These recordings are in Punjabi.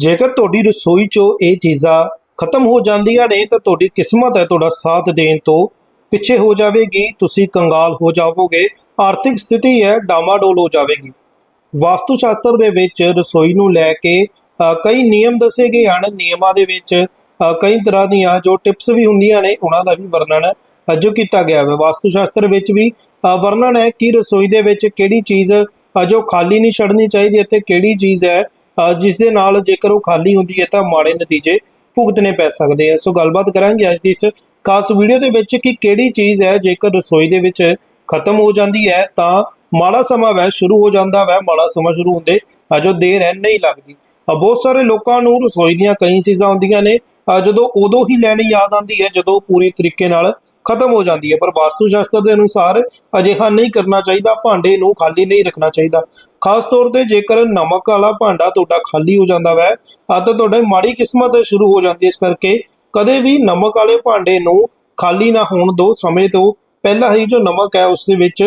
ਜੇਕਰ ਤੁਹਾਡੀ ਰਸੋਈ 'ਚੋਂ ਇਹ ਚੀਜ਼ਾਂ ਖਤਮ ਹੋ ਜਾਂਦੀਆਂ ਨੇ, ਤਾਂ ਤੁਹਾਡੀ ਕਿਸਮਤ ਹੈ, ਤੁਹਾਡਾ ਸਾਥ ਦੇਣ ਤੋਂ ਪਿੱਛੇ ਹੋ ਜਾਵੇਗੀ, ਤੁਸੀਂ ਕੰਗਾਲ ਹੋ ਜਾਵੋਗੇ, ਆਰਥਿਕ ਸਥਿਤੀ ਹੈ, ਡਾਮਾਡੋਲ ਹੋ ਜਾਵੇਗੀ। ਵਾਸਤੂ ਸ਼ਾਸਤਰ ਦੇ ਵਿੱਚ ਰਸੋਈ ਨੂੰ ਲੈ ਕੇ ਕਈ ਨਿਯਮ ਦੱਸੇ ਗਏ ਹਨ। ਨਿਯਮਾਂ ਦੇ ਵਿੱਚ ਕਈ ਤਰ੍ਹਾਂ ਦੀਆਂ ਜੋ ਟਿਪਸ ਵੀ ਹੁੰਦੀਆਂ ਨੇ, ਉਹਨਾਂ ਦਾ ਵੀ ਵਰਣਨ ਜੋ ਕੀਤਾ ਗਿਆ ਹੈ। ਵਾਸਤੂ ਸ਼ਾਸਤਰ ਵਿੱਚ ਵੀ ਅ, ਵਰਣਨ ਹੈ ਕਿ ਰਸੋਈ ਦੇ ਵਿੱਚ ਕਿਹੜੀ ਚੀਜ਼ ਅ, ਜੋ ਖਾਲੀ ਨਹੀਂ ਛੱਡਣੀ ਚਾਹੀਦੀ ਅਤੇ ਕਿਹੜੀ ਚੀਜ਼ ਹੈ ਅ, ਜਿਸ ਦੇ ਨਾਲ ਜੇਕਰ ਉਹ ਖਾਲੀ ਹੁੰਦੀ ਹੈ ਤਾਂ ਮਾੜੇ ਨਤੀਜੇ ਭੁਗਤਣੇ ਪੈ ਸਕਦੇ ਆ। ਸੋ ਗੱਲਬਾਤ ਕਰਾਂਗੇ ਅੱਜ ਦੀ ਇਸ ਖਾਸ ਵੀਡੀਓ ਦੇ ਵਿੱਚ ਕਿ ਕਿਹੜੀ ਚੀਜ਼ ਹੈ ਜੇਕਰ ਰਸੋਈ ਦੇ ਵਿੱਚ ਖਤਮ ਹੋ ਜਾਂਦੀ ਹੈ ਤਾਂ ਮਾੜਾ ਸਮਾਂ ਵੈ ਸ਼ੁਰੂ ਹੋ ਜਾਂਦਾ ਵੈ ਮਾੜਾ ਸਮਾਂ ਸ਼ੁਰੂ ਹੁੰਦੇ ਅ, ਜੋ ਦੇਰ ਹੈ ਨਹੀਂ ਲੱਗਦੀ। ਬਹੁਤ ਸਾਰੇ ਲੋਕਾਂ ਨੂੰ ਰਸੋਈ ਦੀਆਂ ਕਈ ਚੀਜ਼ਾਂ ਆਉਂਦੀਆਂ ਨੇ ਜਦੋਂ ਉਦੋਂ ਹੀ ਲੈਣੀ ਯਾਦ ਆਉਂਦੀ ਹੈ ਜਦੋਂ ਪੂਰੀ ਤਰੀਕੇ ਨਾਲ ਖਤਮ ਹੋ ਜਾਂਦੀ ਹੈ। ਪਰ ਵਾਸਤੂ ਸ਼ਾਸਤਰ ਦੇ ਅਨੁਸਾਰ ਅਜਿਹਾ ਨਹੀਂ ਕਰਨਾ ਚਾਹੀਦਾ ਭਾਂਡੇ ਨੂੰ ਖਾਲੀ ਨਹੀਂ ਰੱਖਣਾ ਚਾਹੀਦਾ। ਖਾਸ ਤੌਰ ਤੇ ਜੇਕਰ ਨਮਕ ਵਾਲਾ ਭਾਂਡਾ ਤੁਹਾਡਾ ਖਾਲੀ ਹੋ ਜਾਂਦਾ ਵੈ ਤਾਂ ਤੁਹਾਡੀ ਮਾੜੀ ਕਿਸਮਤ ਸ਼ੁਰੂ ਹੋ ਜਾਂਦੀ ਹੈ। ਇਸ ਕਰਕੇ ਕਦੇ ਵੀ ਨਮਕ ਵਾਲੇ ਭਾਂਡੇ ਨੂੰ ਖਾਲੀ ਨਾ ਹੋਣ ਦੋ ਸਮੇਂ ਤੋਂ ਪਹਿਲਾਂ ਹੀ ਜੋ ਨਮਕ ਹੈ ਉਸ ਦੇ ਵਿੱਚ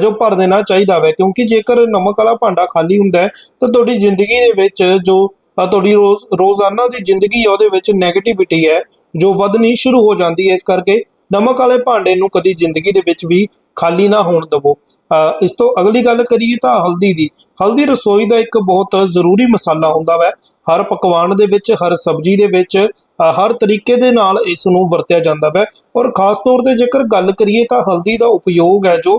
ਜੋ ਭਰ ਦੇਣਾ ਚਾਹੀਦਾ ਵੈ। ਕਿਉਂਕਿ ਜੇਕਰ ਨਮਕ ਵਾਲਾ ਭਾਂਡਾ ਖਾਲੀ ਹੁੰਦਾ ਹੈ, ਤਾਂ ਤੁਹਾਡੀ ਜ਼ਿੰਦਗੀ ਦੇ ਵਿੱਚ ਜੋ ਤੁਹਾਡੀ ਰੋਜ਼, ਰੋਜ਼ਾਨਾ ਦੀ ਜ਼ਿੰਦਗੀ ਹੈ, ਉਹਦੇ ਵਿੱਚ 네ਗੇਟਿਵਿਟੀ ਹੈ, ਜੋ ਵਧਣੀ ਸ਼ੁਰੂ ਹੋ ਜਾਂਦੀ ਹੈ। ਇਸ ਕਰਕੇ ਨਮਕ ਵਾਲੇ ਭਾਂਡੇ ਨੂੰ ਕਦੀ ਜ਼ਿੰਦਗੀ ਦੇ ਵਿੱਚ ਵੀ ਖਾਲੀ ਨਾ ਹੋਣ ਦਿਵੋ। ਇਸ ਤੋਂ ਅਗਲੀ ਗੱਲ ਕਰੀਏ ਤਾਂ ਹਲਦੀ ਦੀ। ਹਲਦੀ ਰਸੋਈ ਦਾ ਇੱਕ ਬਹੁਤ ਜ਼ਰੂਰੀ ਮਸਾਲਾ ਹੁੰਦਾ ਵੈ। ਹਰ ਪਕਵਾਨ ਦੇ ਵਿੱਚ, ਹਰ ਸਬਜ਼ੀ ਦੇ ਵਿੱਚ ਹਰ ਤਰੀਕੇ ਦੇ ਨਾਲ ਇਸ ਨੂੰ ਵਰਤਿਆ ਜਾਂਦਾ ਹੈ ਔਰ ਖਾਸ ਤੌਰ ਤੇ ਜੇਕਰ ਗੱਲ ਕਰੀਏ ਤਾਂ ਹਲਦੀ ਦਾ ਉਪਯੋਗ ਹੈ ਜੋ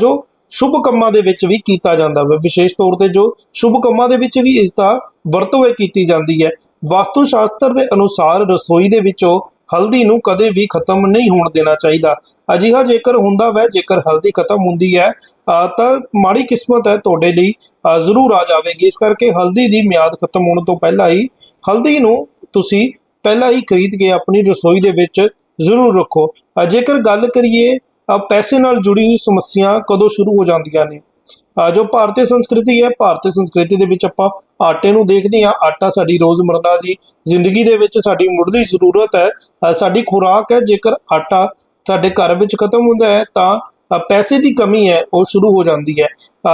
ਜੋ ਸ਼ੁਭ ਕੰਮਾਂ ਦੇ ਵਿੱਚ ਵੀ ਕੀਤਾ ਜਾਂਦਾ ਹੈ। ਵਿਸ਼ੇਸ਼ ਤੌਰ ਤੇ ਜੋ ਸ਼ੁਭ ਕੰਮਾਂ ਦੇ ਵਿੱਚ ਵੀ ਇਸ ਦਾ ਵਰਤੋਂ ਹੈ ਕੀਤੀ ਜਾਂਦੀ ਹੈ। ਵਾਸਤੂ ਸ਼ਾਸਤਰ ਦੇ ਅਨੁਸਾਰ ਰਸੋਈ ਦੇ ਵਿੱਚੋਂ ਹਲਦੀ ਨੂੰ ਕਦੇ ਵੀ ਖਤਮ ਨਹੀਂ ਹੋਣ ਦੇਣਾ ਚਾਹੀਦਾ। ਅਜਿਹਾ ਜੇਕਰ ਹੁੰਦਾ ਵੈ, ਜੇਕਰ ਹਲਦੀ ਖਤਮ ਹੁੰਦੀ ਹੈ ਤਾਂ ਮਾੜੀ ਕਿਸਮਤ ਹੈ ਤੁਹਾਡੇ ਲਈ ਜ਼ਰੂਰ ਆ ਜਾਵੇਗੀ। ਇਸ ਕਰਕੇ ਹਲਦੀ ਦੀ ਮਿਆਦ ਖਤਮ ਹੋਣ ਤੋਂ ਪਹਿਲਾਂ ਹੀ ਹਲਦੀ ਨੂੰ ਤੁਸੀਂ ਪਹਿਲਾਂ ਹੀ ਖਰੀਦ ਕੇ ਆਪਣੀ ਰਸੋਈ ਦੇ ਵਿੱਚ ਜ਼ਰੂਰ ਰੱਖੋ। ਜੇਕਰ ਗੱਲ ਕਰੀਏ ਪੈਸੇ ਨਾਲ ਜੁੜੀ ਸਮੱਸਿਆ ਕਦੋਂ ਸ਼ੁਰੂ ਹੋ ਜਾਂਦੀਆਂ ਨੇ? ਜੋ ਭਾਰਤੀ ਸੰਸਕ੍ਰਿਤੀ ਹੈ, ਭਾਰਤੀ ਸੰਸਕ੍ਰਿਤੀ ਦੇ ਵਿੱਚ ਆਪਾਂ ਆਟੇ ਨੂੰ ਦੇਖਦੇ ਹਾਂ। ਆਟਾ ਸਾਡੀ ਰੋਜ਼ਮਰਦਾ ਦੀ ਜ਼ਿੰਦਗੀ ਦੇ ਵਿੱਚ ਸਾਡੀ ਮੁੱਢਲੀ ਜ਼ਰੂਰਤ ਹੈ। ਸਾਡੀ ਖੁਰਾਕ ਹੈ। ਜੇਕਰ ਆਟਾ ਸਾਡੇ ਘਰ ਵਿੱਚ ਖਤਮ ਹੁੰਦਾ ਹੈ, ਤਾਂ ਪੈਸੇ ਦੀ ਕਮੀ ਹੈ, ਉਹ ਸ਼ੁਰੂ ਹੋ ਜਾਂਦੀ ਹੈ।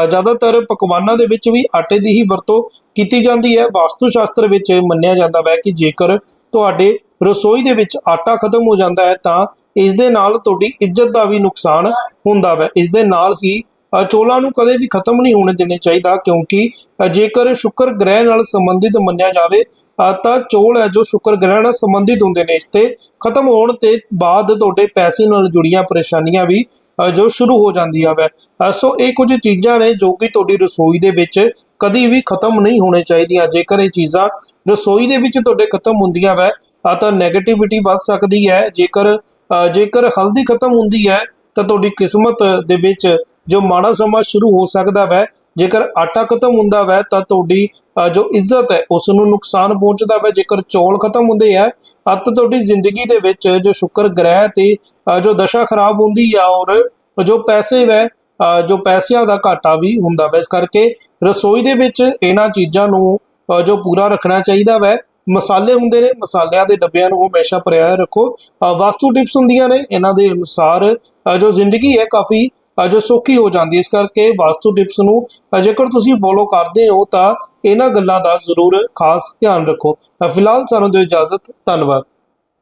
ਜ਼ਿਆਦਾਤਰ ਪਕਵਾਨਾਂ ਦੇ ਵਿੱਚ ਵੀ ਆਟੇ ਦੀ ਹੀ ਵਰਤੋਂ ਕੀਤੀ ਜਾਂਦੀ ਹੈ। ਵਾਸਤੂ ਸ਼ਾਸਤਰ ਵਿੱਚ ਮੰਨਿਆ ਜਾਂਦਾ ਹੈ ਕਿ ਜੇਕਰ ਤੁਹਾਡੇ ਰਸੋਈ ਦੇ ਵਿੱਚ ਆਟਾ ਖਤਮ ਹੋ ਜਾਂਦਾ ਹੈ ਤਾਂ ਇਸ ਦੇ ਨਾਲ ਤੁਹਾਡੀ ਇੱਜ਼ਤ ਦਾ ਵੀ ਨੁਕਸਾਨ ਹੁੰਦਾ ਹੈ। ਇਸ ਦੇ ਨਾਲ ਹੀ ਚੋਲਾਂ ਨੂੰ ਕਦੇ ਵੀ ਖਤਮ ਨਹੀਂ ਹੋਣੇ ਦੇਣੇ ਚਾਹੀਦਾ, ਕਿਉਂਕਿ ਜੇਕਰ ਸ਼ੁਕਰ ਗ੍ਰਹਿ ਨਾਲ ਸੰਬੰਧਿਤ ਮੰਨਿਆ ਜਾਵੇ ਤਾਂ ਚੋਲ ਹੈ ਜੋ ਸ਼ੁਕਰ ਗ੍ਰਹਿ ਨਾਲ ਸੰਬੰਧਿਤ ਹੁੰਦੇ ਨੇ, ਇਸ ਤੇ ਖਤਮ ਹੋਣ ਤੇ ਬਾਅਦ ਤੁਹਾਡੇ ਪੈਸੇ ਨਾਲ ਜੁੜੀਆਂ ਪਰੇਸ਼ਾਨੀਆਂ ਵੀ ਜੋ ਸ਼ੁਰੂ ਹੋ ਜਾਂਦੀਆਂ ਵੈ। ਸੋ ਇਹ ਕੁਝ ਚੀਜ਼ਾਂ ਨੇ ਜੋ ਕਿ ਤੁਹਾਡੀ ਰਸੋਈ ਦੇ ਵਿੱਚ ਕਦੀ ਵੀ ਖਤਮ ਨਹੀਂ ਹੋਣੇ ਚਾਹੀਦੀਆਂ। ਜੇਕਰ ਇਹ ਚੀਜ਼ਾਂ ਰਸੋਈ ਦੇ ਵਿੱਚ ਤੁਹਾਡੇ ਖਤਮ ਹੁੰਦੀਆਂ ਵੈ ਤਾਂ 네ਗੇਟਿਵਿਟੀ ਵੱਧ ਸਕਦੀ ਹੈ। ਜੇਕਰ ਜੇਕਰ ਹਲਦੀ ਖਤਮ ਹੁੰਦੀ ਹੈ, ਤਾਂ ਤੁਹਾਡੀ ਕਿਸਮਤ ਦੇ ਵਿੱਚ ਜੋ ਮਾੜਾ ਸਮਾਂ ਸ਼ੁਰੂ ਹੋ ਸਕਦਾ ਵੈ, ਜੇਕਰ ਆਟਾ ਖਤਮ ਹੁੰਦਾ ਵੈ, ਤਾਂ ਤੁਹਾਡੀ ਜੋ ਇੱਜ਼ਤ ਹੈ, ਉਸ ਨੂੰ ਨੁਕਸਾਨ ਪਹੁੰਚਦਾ ਵੈ। ਜੇਕਰ ਚੌਲ ਖਤਮ ਹੁੰਦੇ ਆ ਤਾਂ ਤੁਹਾਡੀ ਜ਼ਿੰਦਗੀ ਦੇ ਵਿੱਚ ਜੋ ਸ਼ੁਕਰ ਗ੍ਰਹਿ ਤੇ ਜੋ ਦਸ਼ਾ ਖਰਾਬ ਹੁੰਦੀ ਆ ਔਰ ਜੋ ਪੈਸੇ ਵੈ ਜੋ ਪੈਸਿਆਂ ਦਾ ਘਾਟਾ ਵੀ ਹੁੰਦਾ ਵੈ। ਇਸ ਕਰਕੇ ਰਸੋਈ ਦੇ ਵਿੱਚ ਇਹਨਾਂ ਚੀਜ਼ਾਂ ਨੂੰ ਜੋ ਪੂਰਾ ਰੱਖਣਾ ਚਾਹੀਦਾ ਵੈ। ਮਸਾਲੇ ਹੁੰਦੇ ਨੇ, ਮਸਾਲਿਆਂ ਦੇ ਡੱਬਿਆਂ ਨੂੰ ਹਮੇਸ਼ਾ ਭਰਿਆ ਰੱਖੋ। ਵਾਸਤੂ ਟਿਪਸ ਹੁੰਦੀਆਂ ਨੇ, ਇਹਨਾਂ ਦੇ ਅਨੁਸਾਰ ਜੋ ਜ਼ਿੰਦਗੀ ਹੈ, ਕਾਫੀ ਜੋ ਸੌਖੀ ਹੋ ਜਾਂਦੀ ਹੈ। ਇਸ ਕਰਕੇ ਵਾਸਤੂ ਟਿਪਸ ਨੂੰ ਜੇਕਰ ਤੁਸੀਂ ਫੋਲੋ ਕਰਦੇ ਹੋ ਤਾਂ ਇਹਨਾਂ ਗੱਲਾਂ ਦਾ ਜ਼ਰੂਰ ਖਾਸ ਧਿਆਨ ਰੱਖੋ। ਫਿਲਹਾਲ ਸਾਨੂੰ ਦਿਓ ਇਜਾਜ਼ਤ। ਧੰਨਵਾਦ।